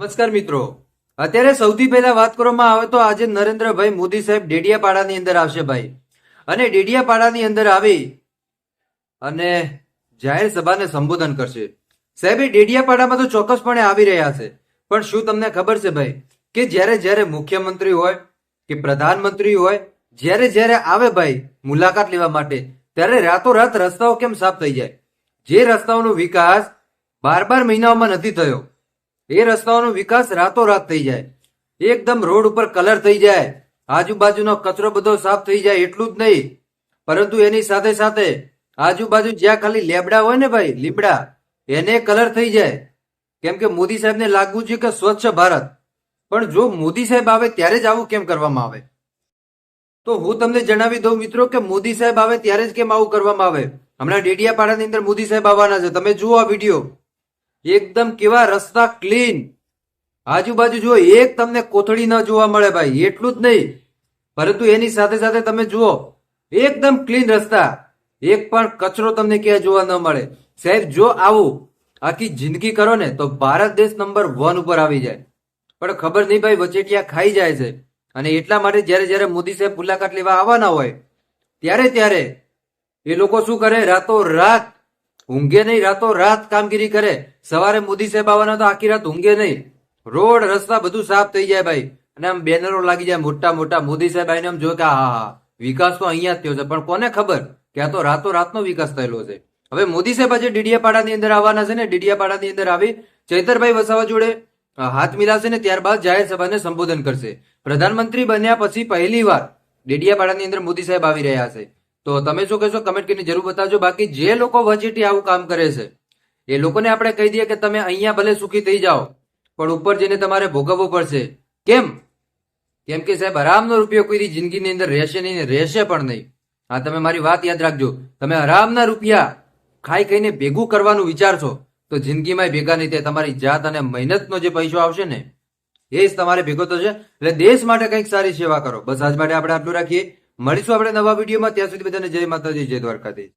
નમસ્કાર મિત્રો. અત્યારે સૌથી પહેલા વાત કરવામાં આવે તો આજે નરેન્દ્રભાઈ મોદી સાહેબ ડેડિયાપાડાની અંદર આવશે ભાઈ. અને ડેડિયાપાડાની અંદર આવી અને જાહેર સભાને સંબોધન કરશે. સાહેબ, એ ડેડિયાપાડામાં તો ચોક્કસપણે આવી રહ્યા છે. પણ શું તમને ખબર છે ભાઈ કે જ્યારે જ્યારે મુખ્યમંત્રી હોય કે પ્રધાનમંત્રી હોય, જ્યારે જ્યારે આવે ભાઈ મુલાકાત લેવા માટે, ત્યારે રાતોરાત રસ્તાઓ કેમ સાફ થઈ જાય? જે રસ્તાઓનો વિકાસ બાર બાર મહિનાઓમાં નથી થયો. એ રસ્તાઓનો વિકાસ રાતોરાત થઈ જાય. એકદમ રોડ ઉપર કલર થઈ જાય. આજુબાજુનો કચરો બધો સાફ થઈ જાય એટલું જ નહીં. પરંતુ એની સાથે સાથે આજુબાજુ જ્યાં ખાલી લેબડા હોય ને ભાઈ, લીમડા, એને કલર થઈ જાય. કેમ કે મોદી સાહેબને લાગવું છે કે સ્વચ્છ ભારત. પણ જો મોદી સાહેબ આવે ત્યારે જ આવું કેમ કરવામાં આવે? તો હું તમને જણાવી દઉં મિત્રો કે મોદી સાહેબ આવે ત્યારે જ કેમ આવું કરવામાં આવે? હમણાં ડેડિયાપાડાની અંદર મોદી સાહેબ આવવાના છે. તમે જુઓ આ વીડિયો. એકદમ કેવા રસ્તા ક્લીન આજુબાજુ જુઓ, એક તમને કોથળી ન જોવા મળે ભાઈ, એટલું જ નહીં. પરંતુ એની સાથે સાથે તમે જુઓ, એકદમ ક્લીન રસ્તા. એક પણ કચરો તમને ક્યાંય જોવા ન મળે. સાહેબ, જો આવું આખી જિંદગી કરો ને, તો ભારત દેશ નંબર વન ઉપર આવી જાય. પણ ખબર નહીં ભાઈ, વચેટિયા ખાઈ જાય છે. અને એટલા માટે જ્યારે જ્યારે મોદી સાહેબ મુલાકાત લેવા આવવાના હોય, ત્યારે ત્યારે એ લોકો શું કરે? રાતો રાત ઊંઘે નહીં, રાતો રાત કામગીરી કરે. સવારે મોદી સાહેબ આવવાના તો આખી રાત ઊંઘે નહીં. રોડ, રસ્તા બધું સાફ થઈ જાય ભાઈ. અને આમ બેનરો લાગી જાય, મોટા મોટા મોદી સાહેબ આવીને આમ જો કે, હા હા વિકાસ તો અહીંયા જ થયો છે. પણ કોને ખબર કે આ તો રાતો રાતનો વિકાસ થયેલો છે. હવે મોદી સાહેબ આજે ડીડિયાપાડાની અંદર આવવાના છે ને, ડીડીયાપાડાની અંદર આવી ચૈતરભાઈ વસાવા જોડે હાથ મિલાવશે ને ત્યારબાદ જાહેર સભાને સંબોધન કરશે. પ્રધાનમંત્રી બન્યા પછી પહેલી વાર ડેડિયાપાડાની અંદર મોદી સાહેબ આવી રહ્યા છે. તો તમે શું કહેશો? કમેન્ટ કરીને જરૂર બતાવજો. બાકી જે લોકો વચેટી આવું કામ કરે છે, એ લોકોને આપણે કહી દઈએ કે તમે અહીંયા ભલે સુખી થઈ જાઓ, પણ ઉપર જઈને તમારે ભોગવવું પડશે. કેમ? કેમ કે સાહેબ હરામનો રૂપિયો કોઈ જિંદગીની અંદર રહેશે નહીં રહેશે પણ નહીં. હા, તમે મારી વાત યાદ રાખજો. તમે હરામના રૂપિયા ખાઈ ખાઈને ભેગું કરવાનું વિચારશો, તો જિંદગીમાં ભેગા નહીં થાય. તમારી જાત અને મહેનતનો જે પૈસો આવશે ને, એ જ તમારે ભેગો થશે. એટલે દેશ માટે કંઈક સારી સેવા કરો. બસ, આજ માટે આપણે આટલું રાખીએ. મળીશું આપણે નવા વિડીયોમાં. ત્યાં સુધી બધાને જય માતાજી જય દ્વારકાધીશ.